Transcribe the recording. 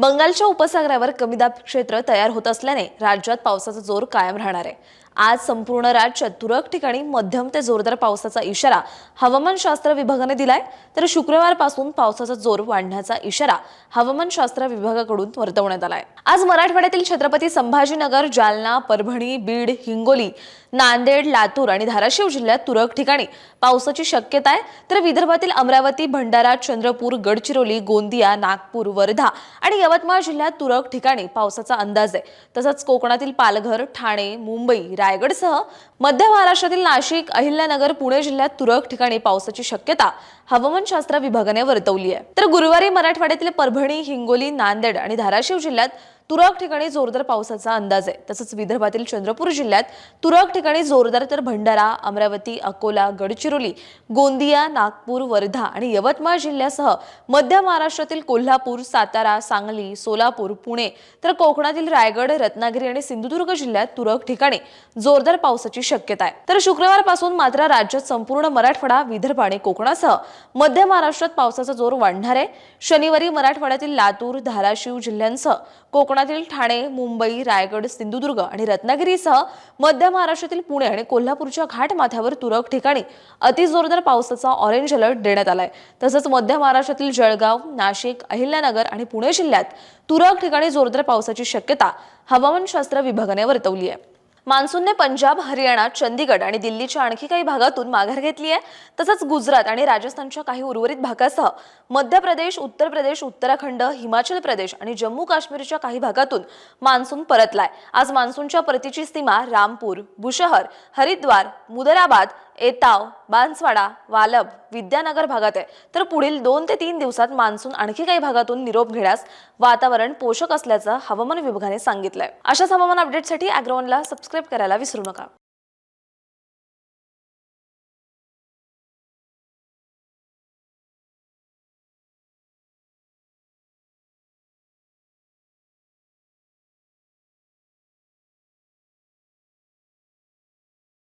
बंगालच्या उपसागरावर कमी दाब क्षेत्र तयार होत असल्याने राज्यात पावसाचा जोर कायम राहणार आहे. आज संपूर्ण राज्यात तुरळक ठिकाणी मध्यम ते जोरदार पावसाचा इशारा हवामानशास्त्र विभागाने दिलाय. तर शुक्रवारपासून पावसाचा जोर वाढण्याचा इशारा हवामानशास्त्र विभागाकडून वर्तवण्यात आलाय. आज मराठवाड्यातील छत्रपती संभाजीनगर जालना परभणी बीड हिंगोली नांदेड लातूर आणि धाराशिव जिल्ह्यात तुरळक ठिकाणी पावसाची शक्यता आहे. तर विदर्भातील अमरावती भंडारा चंद्रपूर गडचिरोली गोंदिया नागपूर वर्धा आणि यवतमाळ जिल्ह्यात तुरळक ठिकाणी पावसाचा अंदाज आहे. तसंच कोकणातील पालघर ठाणे मुंबई रायगडसह मध्य महाराष्ट्रातील नाशिक अहिल्यानगर पुणे जिल्ह्यात तुरळक ठिकाणी पावसाची शक्यता हवामानशास्त्र विभागाने वर्तवली आहे. तर गुरुवारी मराठवाड्यातील परभणी हिंगोली नांदेड आणि धाराशिव जिल्ह्यात तुरळक ठिकाणी जोरदार पावसाचा अंदाज आहे. तसंच विदर्भातील चंद्रपूर जिल्ह्यात तुरळक ठिकाणी जोरदार तर भंडारा अमरावती अकोला गडचिरोली गोंदिया नागपूर वर्धा आणि यवतमाळ जिल्ह्यासह मध्य महाराष्ट्रातील कोल्हापूर सातारा सांगली सोलापूर पुणे तर कोकणातील रायगड रत्नागिरी आणि सिंधुदुर्ग जिल्ह्यात तुरळक ठिकाणी जोरदार पावसाची शक्यता आहे. तर शुक्रवारपासून मात्र राज्यात संपूर्ण मराठवाडा विदर्भ आणि कोकणासह मध्य महाराष्ट्रात पावसाचा जोर वाढणार आहे. शनिवारी मराठवाड्यातील लातूर धाराशिव जिल्ह्यांसह कोकण कोकणातील ठाणे मुंबई रायगड सिंधुदुर्ग आणि रत्नागिरीसह मध्य महाराष्ट्रातील पुणे आणि कोल्हापूरच्या घाटमाथ्यावर तुरळक ठिकाणी अतिजोरदार पावसाचा ऑरेंज अलर्ट देण्यात आलाय. तसंच मध्य महाराष्ट्रातील जळगाव नाशिक अहिल्यानगर आणि पुणे जिल्ह्यात तुरळक ठिकाणी जोरदार पावसाची शक्यता हवामानशास्त्र विभागाने वर्तवली आहे. मान्सूनने पंजाब हरियाणा चंदीगड आणि दिल्लीच्या आणखी काही भागातून माघार घेतली आहे. तसंच गुजरात आणि राजस्थानच्या काही उर्वरित भागासह मध्य प्रदेश उत्तर प्रदेश उत्तराखंड हिमाचल प्रदेश आणि जम्मू काश्मीरच्या काही भागातून मान्सून परतलाय. आज मान्सूनच्या परतीची सीमा रामपूर बुशहर हरिद्वार मुदराबाद एताव बांसवाडा वालब विद्यानगर भागात आहे. तर पुढील दोन ते तीन दिवसात मान्सून आणखी काही भागातून निरोप घेण्यास वातावरण पोषक असल्याचं हवामान विभागाने सांगितलंय. अशाच हवामान अपडेटसाठी अॅग्रोवनला सबस्क्राईब करायला विसरू नका.